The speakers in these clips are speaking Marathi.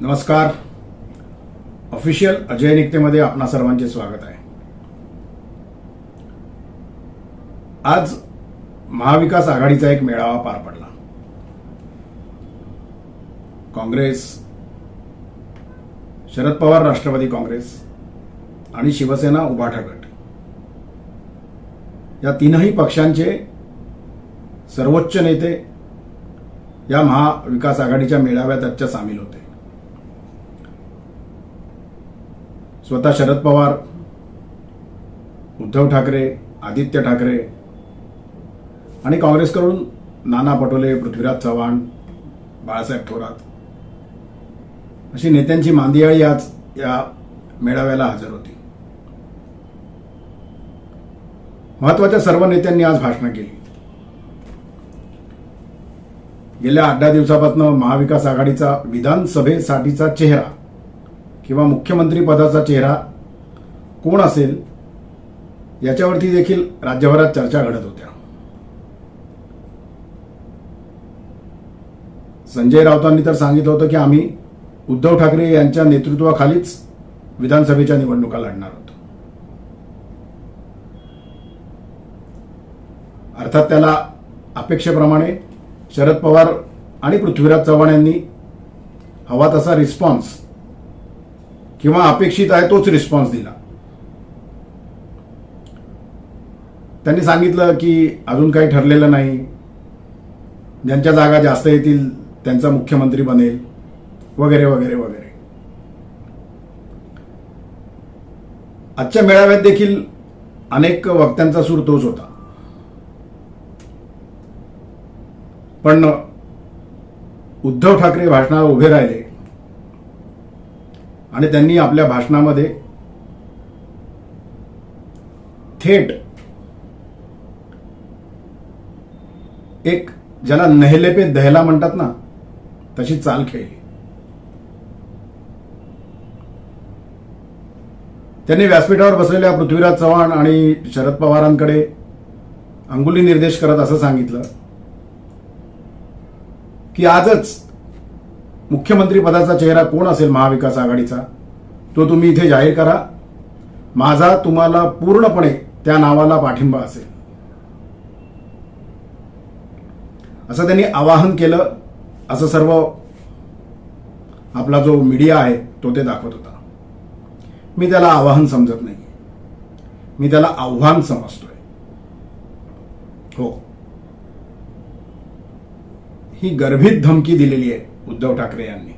नमस्कार. ऑफिशियल अजय निकतेमध्ये आपणा सर्वांचे स्वागत आहे. आज महाविकास आघाडीचा एक मेळावा पार पडला. काँग्रेस शरद पवार राष्ट्रवादी काँग्रेस आणि शिवसेना उभाटा गट या तीनही पक्षांचे सर्वोच्च नेते या महाविकास आघाडीच्या मेळाव्यात आजच्या सामील होते. स्वतः शरद पवार उद्धव ठाकरे आदित्य ठाकरे आणि काँग्रेसकडून नाना पटोले पृथ्वीराज चव्हाण बाळासाहेब थोरात अशी नेत्यांची मांदियाळी आज या मेळाव्याला हजर होती. महत्त्वाच्या सर्व नेत्यांनी आज भाषणं केली. गेल्या आठ दहा दिवसापासून महाविकास आघाडीचा विधानसभेसाठीचा चेहरा किंवा मुख्यमंत्री पदाचा चेहरा कोण असेल याच्यावरती देखील राज्यभरात चर्चा घडत होत्या. संजय राऊतांनी तर सांगितलं होतं की आम्ही उद्धव ठाकरे यांच्या नेतृत्वाखालीच विधानसभेच्या निवडणुका लढणार होतो. अर्थात त्याला अपेक्षेप्रमाणे शरद पवार आणि पृथ्वीराज चव्हाण यांनी हवा तसा रिस्पॉन्स किंवा अपेक्षित आहे तोच रिस्पॉन्स दिला. त्यांनी सांगितलं की अजून काही ठरलेलं नाही. ज्यांच्या जागा जास्त येतील त्यांचा मुख्यमंत्री बनेल. वगैरे वगैरे वगैरे. आजच्या मेळाव्यात देखील अनेक वक्त्यांचा सूर तोच होता. पण उद्धव ठाकरे भाषणाला उभे राहिले. आणि त्यांनी आपल्या भाषणामध्ये थेट एक ज्याला नहले पे दहला म्हणतात ना तशी चाल खेळली. त्यांनी व्यासपीठावर बसलेल्या पृथ्वीराज चव्हाण आणि शरद पवारांकडे अंगुली निर्देश करत असं सांगितलं की आजच मुख्यमंत्री पदाचा चेहरा कोण असेल महाविकास आघाडीचा? तो तुम्ही इथे जाहीर करा. माझा तुम्हाला पूर्णपणे त्या नावाला पाठिंबा असेल. असं त्यांनी आवाहन केलं. असं सर्व आपला जो मीडिया आहे तो ते दाखवत होता. मी त्याला आवाहन समजत नाही मी त्याला आव्हान समजतोय. हो. ही गर्भित धमकी दिलेली आहे उद्धव ठाकरे यांनी.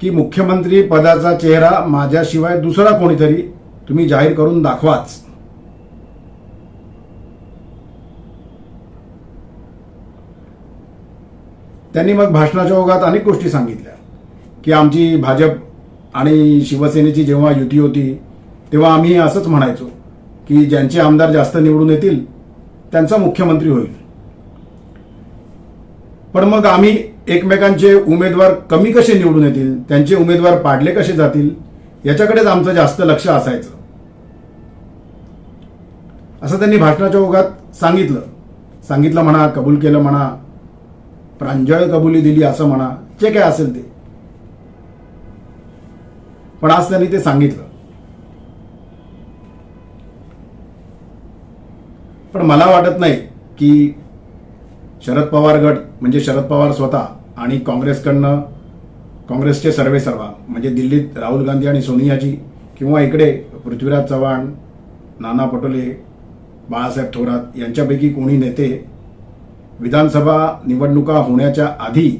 की मुख्यमंत्री पदाचा चेहरा माझ्याशिवाय दुसरा कोणीतरी तुम्ही जाहीर करून दाखवाच. त्यांनी मग भाषणाच्या ओघात अनेक गोष्टी सांगितल्या की आमची भाजप आणि शिवसेनेची जेव्हा युती होती तेव्हा आम्ही असंच म्हणायचो की ज्यांचे आमदार जास्त निवडून येतील त्यांचा मुख्यमंत्री होईल. पण मग आम्ही एकमेकांचे उमेदवार कमी कसे निवडून येतील त्यांचे उमेदवार पाडले कसे जातील याच्याकडेच आमचं जास्त लक्ष असायचं. असं त्यांनी भाषणाच्या ओघात सांगितलं. सांगितलं म्हणा कबूल केलं म्हणा प्रांजळ कबुली दिली असं म्हणा जे काय असेल ते. पण आज त्यांनी ते सांगितलं. पण मला वाटत नाही की शरद पवार गट म्हणजे शरद पवार स्वतः आणि काँग्रेसकडनं काँग्रेसचे सर्वे सर्वा म्हणजे दिल्लीत राहुल गांधी आणि सोनियाजी किंवा इकडे पृथ्वीराज चव्हाण नाना पटोले बाळासाहेब थोरात यांच्यापैकी कोणी नेते विधानसभा निवडणुका होण्याच्या आधी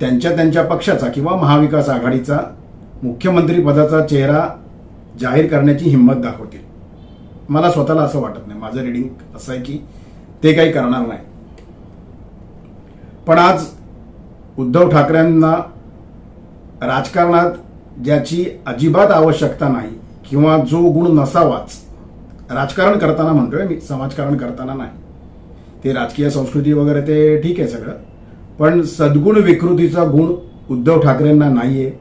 त्यांच्या त्यांच्या पक्षाचा किंवा महाविकास आघाडीचा मुख्यमंत्रीपदाचा चेहरा जाहीर करण्याची हिंमत दाखवतील. मला स्वतःला असं वाटत नाही. माझं रिडिंग असं आहे की ते काही करणार नाही. पण आज उद्धव ठाकरेंना राजकारणात ज्याची अजिबात आवश्यकता नाही किंवा जो गुण नसावाच राजकारण करताना म्हणतोय मी समाजकारण करताना नाही. ते राजकीय संस्कृती वगैरे ते ठीक आहे सगळं. पण सद्गुण विकृतीचा गुण उद्धव ठाकरेंना नाही आहे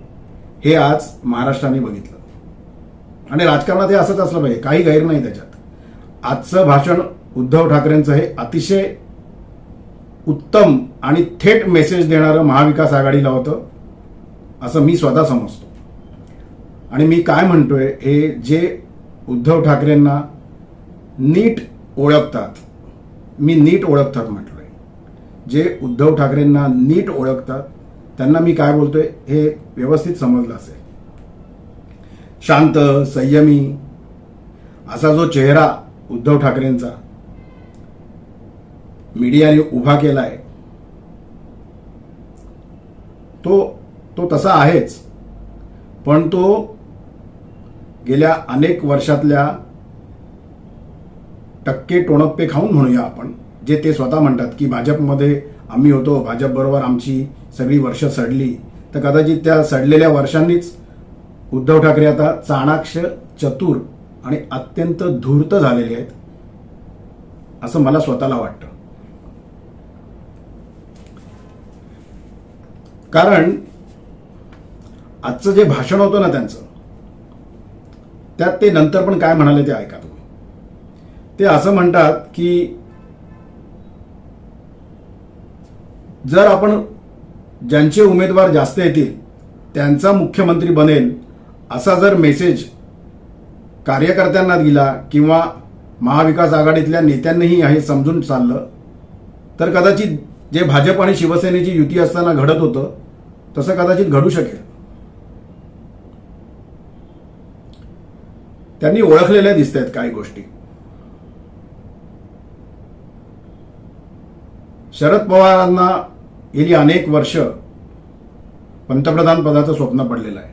हे आज महाराष्ट्राने बघितलं. आणि राजकारणात हे असंच असलं पाहिजे काही गैर नाही त्याच्यात. आजचं भाषण उद्धव ठाकरेंचं हे अतिशय उत्तम आणि थेट मेसेज देणारं महाविकास आघाडीला होतं असं मी स्वतः समजतो. आणि मी काय म्हणतोय हे जे उद्धव ठाकरेंना नीट ओळखतात मी नीट ओळखतात म्हटलोय. जे उद्धव ठाकरेंना नीट ओळखतात त्यांना मी काय बोलतोय हे व्यवस्थित समजलं असेल. शांत संयमी असा जो चेहरा उद्धव ठाकरेंचा मीडियाने उभा केला आहे तो तो तसा आहेच. पण तो गेल्या अनेक वर्षातल्या टक्के टोणप्पे खाऊन म्हणूया आपण जे ते स्वतः म्हणतात की भाजपमध्ये आम्ही होतो भाजपबरोबर आमची सगळी वर्ष सडली. तर कदाचित त्या सडलेल्या वर्षांनीच उद्धव ठाकरे आता चाणाक्ष चतुर आणि अत्यंत धूर्त झालेले आहेत असं मला स्वतःला वाटतं. कारण आजचं जे भाषण होतं ना त्यांचं त्यात ते नंतर पण काय म्हणाले ते ऐका तुम्ही. ते असं म्हणतात की जर आपण ज्यांचे उमेदवार जास्त येतील त्यांचा मुख्यमंत्री बनेल असा जर मेसेज कार्यकर्त्यांना दिला किंवा महाविकास आघाडीतल्या नेत्यांनीही हे समजून चाललं तर कदाचित जे भाजप आणि शिवसेनेची युती असताना घडत होतं तसं कदाचित घडू शकेल. त्यांनी ओळखलेल्या दिसत आहेत काही गोष्टी. शरद पवारांना गेली अनेक वर्ष पंतप्रधान पदाचं स्वप्न पडलेलं आहे.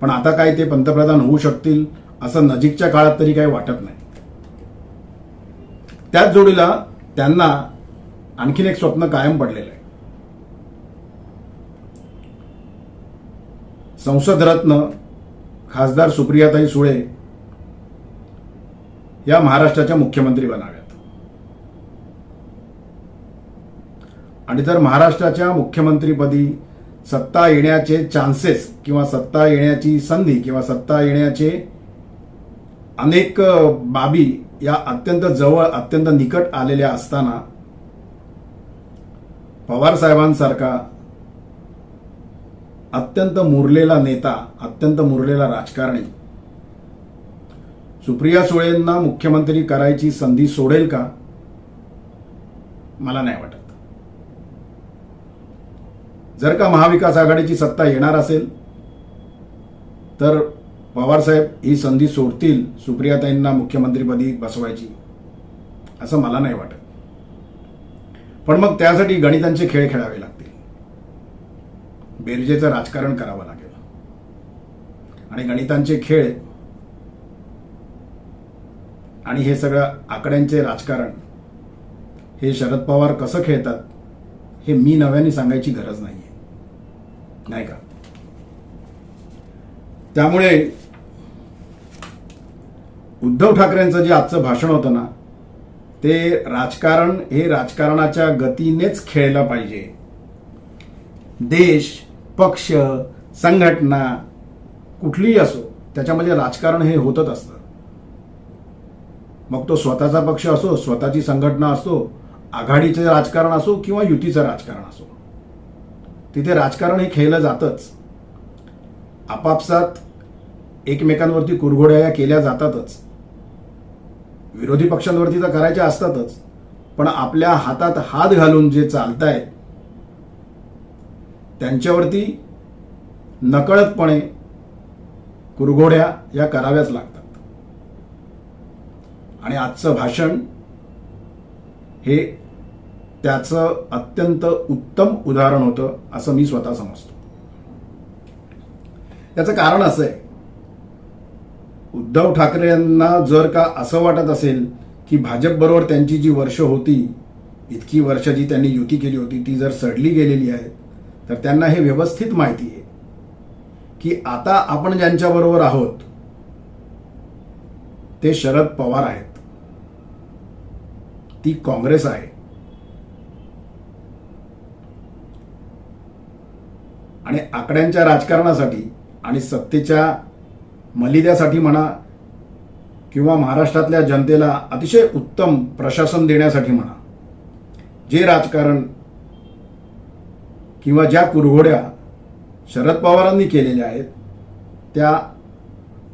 पण आता काय ते पंतप्रधान होऊ शकतील असं नजीकच्या काळात तरी काही वाटत नाही. त्याच जोडीला त्यांना आणखीन एक स्वप्न कायम पडलेलं आहे. संसद रत्न खासदार सुप्रियाताई सुळे या महाराष्ट्राच्या मुख्यमंत्री बनाव्यात. आणि जर महाराष्ट्राच्या मुख्यमंत्रीपदी सत्ता येण्याचे चान्सेस किंवा सत्ता येण्याची संधी किंवा सत्ता येण्याचे अनेक बाबी या अत्यंत जवळ अत्यंत निकट आलेल्या असताना पवार साहेबांसारखा अत्यंत मुरलेला नेता अत्यंत मुरलेला राजकारणी सुप्रिया सुळेंना मुख्यमंत्री करायची संधी सोडेल का? मला नाही वाटत. जर का महाविकास आघाडीची सत्ता येणार असेल तर पवारसाहेब ही संधी सोडतील सुप्रियाताईंना मुख्यमंत्रीपदी बसवायची असं मला नाही वाटत. पण मग त्यासाठी गणितांचे खेळ खेळावे लागतील. बेरजेचं राजकारण करावं लागेल. आणि गणितांचे खेळ आणि हे सगळं आकड्यांचे राजकारण हे शरद पवार कसं खेळतात हे मी नव्याने सांगायची गरज नाहीये. नाही का? त्यामुळे उद्धव ठाकरेंचं जे आजचं भाषण होतं ना ते राजकारण हे राजकारणाच्या गतीनेच खेळलं पाहिजे. देश पक्ष संघटना कुठलीही असो त्याच्यामध्ये राजकारण हे होतच असतं. मग तो स्वतःचा पक्ष असो स्वतःची संघटना असो आघाडीचं राजकारण असो किंवा युतीचं राजकारण असो तिथे राजकारण हे खेळलं जातच. आपापसात एकमेकांवरती कुरघोड्या केल्या जातातच. विरोधी पक्षांवरती तर करायच्या असतातच पण आपल्या हातात हात घालून जे चालतायत त्यांच्यावरती नकळतपणे कुरघोड्या या कराव्याच लागतात. आणि आजचं भाषण हे त्याचं अत्यंत उत्तम उदाहरण होतं असं मी स्वतः समजतो. याचं कारण असं आहे उद्धव ठाकरे यांना जर का असं वाटत असेल की भाजपबरोबर त्यांची जी वर्ष होती इतकी वर्ष जी त्यांनी युती केली होती ती जर सडली गेलेली आहे तर त्यांना हे व्यवस्थित माहिती आहे की आता आपण ज्यांच्याबरोबर आहोत ते शरद पवार आहेत. ती काँग्रेस आहे. आणि आकड्यांच्या राजकारणासाठी आणि सत्तेच्या मलिद्यासाठी म्हणा किंवा महाराष्ट्रातल्या जनतेला अतिशय उत्तम प्रशासन देण्यासाठी म्हणा जे राजकारण किंवा ज्या कुरघोड्या शरद पवारांनी केलेल्या आहेत त्या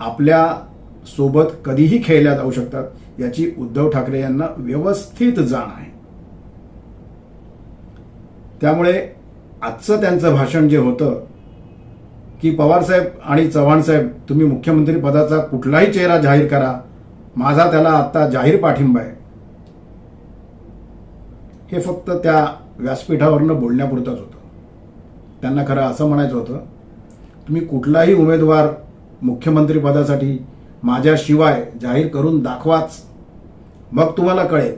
आपल्यासोबत कधीही खेळल्या जाऊ शकतात याची उद्धव ठाकरे यांना व्यवस्थित जाण आहे. त्यामुळे आजचं त्यांचं भाषण जे होतं की पवारसाहेब आणि चव्हाण साहेब तुम्ही मुख्यमंत्री पदाचा कुठलाही चेहरा जाहीर करा. माझा त्याला आता जाहीर पाठिंबा आहे. हे फक्त त्या व्यासपीठावरनं बोलण्यापुरतंच होतं. त्यांना खरं असं म्हणायचं होतं तुम्ही कुठलाही उमेदवार मुख्यमंत्री पदासाठी माझ्याशिवाय जाहीर करून दाखवाच. मग तुम्हाला कळेल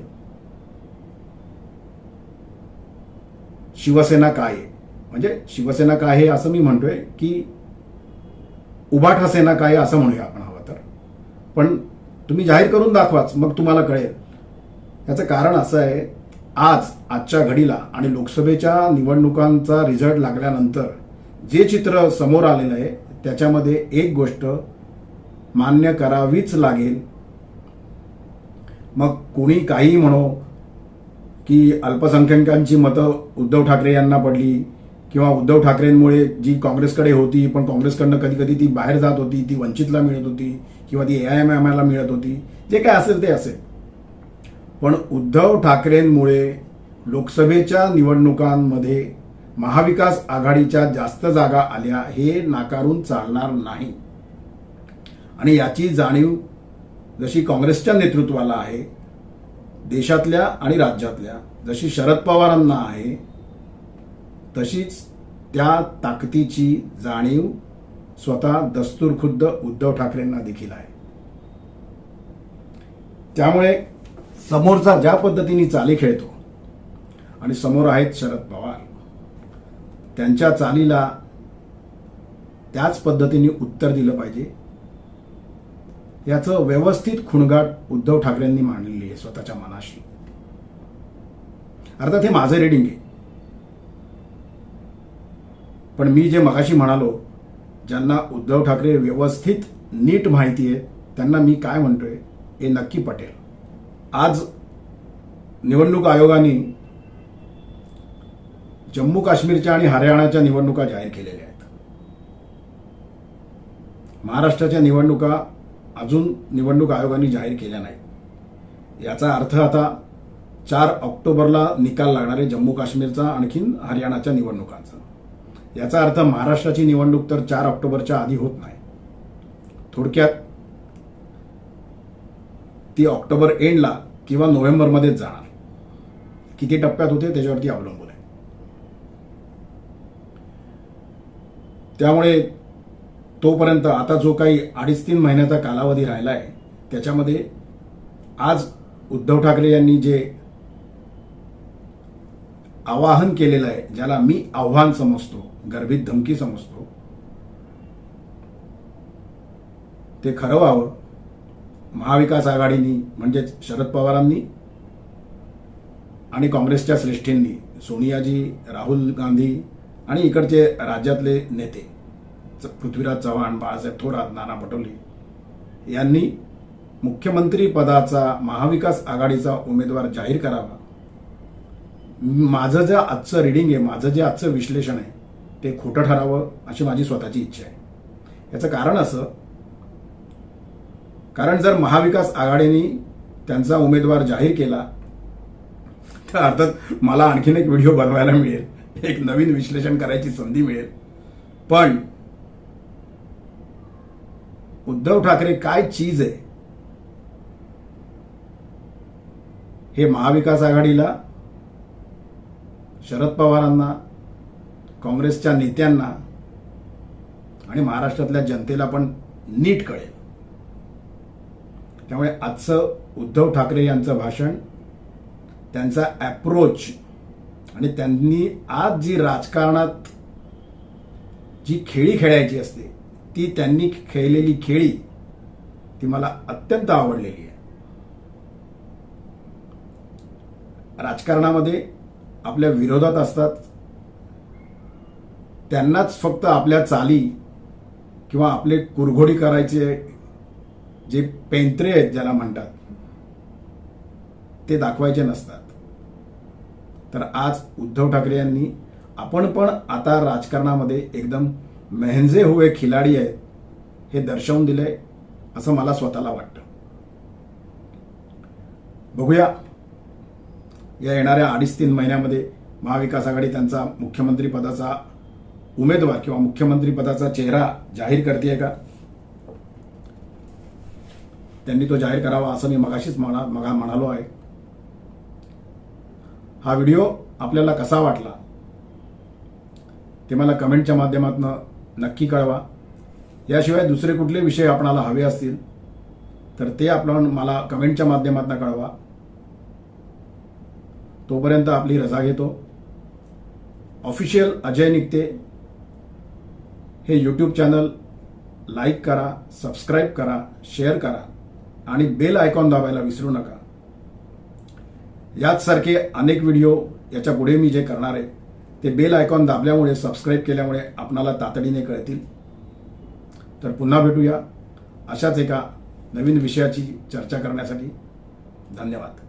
शिवसेना काय आहे. म्हणजे शिवसेना काय आहे असं मी म्हणतोय की उभाठा सेना काय आहे असं म्हणूया आपण हवं तर. पण तुम्ही जाहीर करून दाखवाच मग तुम्हाला कळेल. याचं कारण असं आहे आज आजच्या घडीला आणि लोकसभेच्या निवडणुकांचा रिझल्ट लागल्यानंतर जे चित्र समोर आलेलं आहे त्याच्यामध्ये एक गोष्ट मान्य करावीच लागेल. मग कोणी काही म्हणो की अल्पसंख्याकांची मतं उद्धव ठाकरे यांना पडली किंवा उद्धव ठाकरेंमुळे जी काँग्रेसकडे होती पण काँग्रेसकडनं कधी कधी ती बाहेर जात होती ती वंचितला मिळत होती किंवा ती ए आय एम एमला मिळत होती. जे काय असेल ते असेल. पण उद्धव ठाकरेंमुळे लोकसभेच्या निवडणुकांमध्ये महाविकास आघाडीच्या जास्त जागा आल्या हे नाकारून चालणार नाही. आणि याची जाणीव जशी काँग्रेसच्या नेतृत्वाला आहे देशातल्या आणि राज्यातल्या जशी शरद पवारांना आहे तशीच त्या ताकदीची जाणीव स्वतः दस्तूरखुद्द उद्धव ठाकरेंना देखील आहे. त्यामुळे समोरचा ज्या पद्धतीने चाली खेळतो आणि समोर आहेत शरद पवार त्यांच्या चालीला त्याच पद्धतीने उत्तर दिलं पाहिजे. याचं व्यवस्थित खुणगाट उद्धव ठाकरेंनी मांडलेली आहे स्वतःच्या मनाशी. अर्थात हे माझं रेडिंग आहे. पण मी जे मगाशी म्हणालो ज्यांना उद्धव ठाकरे व्यवस्थित नीट माहिती आहे त्यांना मी काय म्हणतोय हे नक्की पटेल. आज निवडणूक आयोगाने जम्मू काश्मीरच्या आणि हरियाणाच्या निवडणुका जाहीर केलेल्या आहेत. महाराष्ट्राच्या निवडणुका अजून निवडणूक आयोगाने जाहीर केल्या नाही याचा अर्थ आता चार ऑक्टोबरला निकाल लागणार आहे जम्मू काश्मीरचा आणखीन हरियाणाच्या निवडणुकांचा. याचा अर्थ महाराष्ट्राची निवडणूक तर चार ऑक्टोबरच्या आधी होत नाही. थोडक्यात ती ऑक्टोबर एंडला किंवा नोव्हेंबरमध्येच जाणार. किती टप्प्यात होते त्याच्यावरती अवलंबून आहे. त्यामुळे तोपर्यंत आता जो काही अडीच तीन महिन्याचा कालावधी राहिला आहे त्याच्यामध्ये आज उद्धव ठाकरे यांनी जे आवाहन केलेलं आहे ज्याला मी आव्हान समजतो गर्भित धमकी समजतो ते खरं व्हावं. महाविकास आघाडीनी म्हणजेच शरद पवारांनी आणि काँग्रेसच्या श्रेष्ठींनी सोनियाजी राहुल गांधी आणि इकडचे राज्यातले नेते च- पृथ्वीराज चव्हाण बाळासाहेब थोरात नाना पटोले यांनी मुख्यमंत्री पदाचा महाविकास आघाडीचा उमेदवार जाहीर करावा. माझं जे आजचं रिडिंग आहे माझं जे आजचं विश्लेषण आहे ते खोटं ठरावं अशी माझी स्वतःची इच्छा आहे. याचं कारण असं कारण जर महाविकास आघाडीने त्यांचा उमेदवार जाहीर केला तर अर्थात मला आणखीन एक व्हिडिओ बनवायला मिळेल एक नवीन विश्लेषण करायची संधी मिळेल. पण उद्धव ठाकरे काय चीज आहे? हे महाविकास आघाडीला शरद पवारांना काँग्रेसच्या नेत्यांना आणि महाराष्ट्रातल्या जनतेला पण नीट कळेल. त्यामुळे आजचं उद्धव ठाकरे यांचं भाषण त्यांचा ॲप्रोच आणि त्यांनी आज जी राजकारणात जी खेळी खेळायची असते ती त्यांनी खेळलेली खेळी ती मला अत्यंत आवडलेली आहे. राजकारणामध्ये आपल्या विरोधात असतात. त्यांनाच फक्त आपल्या चाली किंवा आपले कुरघोडी करायचे जे पेंत्रे आहेत ज्याला म्हणतात ते दाखवायचे नसतात. तर आज उद्धव ठाकरे यांनी आपण पण आता राजकारणामध्ये एकदम मेहंजे हुए खिलाडी आहेत हे दर्शवून दिलंय असं मला स्वतःला वाटतं. बघूया या येणाऱ्या अडीच तीन महिन्यामध्ये महाविकास आघाडी त्यांचा मुख्यमंत्री पदाचा उमेदवार किंवा मुख्यमंत्री पदाचा चेहरा जाहीर करते का? त्यांनी तो जाहीर करावा असं मी मगाशीच म्हणा मगा म्हणालो आहे. हा व्हिडिओ आपल्याला कसा वाटला? ते मला कमेंटच्या माध्यमातून नक्की कळवा. याशिवाय दुसरे कुठले विषय आपणाला हवे असतील तर ते आपण मला कमेंटच्या माध्यमातून कळवा. तोपर्यंत आपली रजा घेतो. ऑफिशियल अजय निघते. हे यूट्यूब चॅनल लाईक करा सबस्क्राईब करा शेअर करा आणि बेल आयकॉन दाबायला विसरू नका. याच सारखे अनेक व्हिडिओ याच्यापुढे मी जे करणार आहे ते बेल आयकॉन दाबल्यामुळे सबस्क्राईब केल्यामुळे आपणाला तातडीने कळतील. तर पुन्हा भेटूया अशाच एका नवीन विषयाची चर्चा करण्यासाठी. धन्यवाद.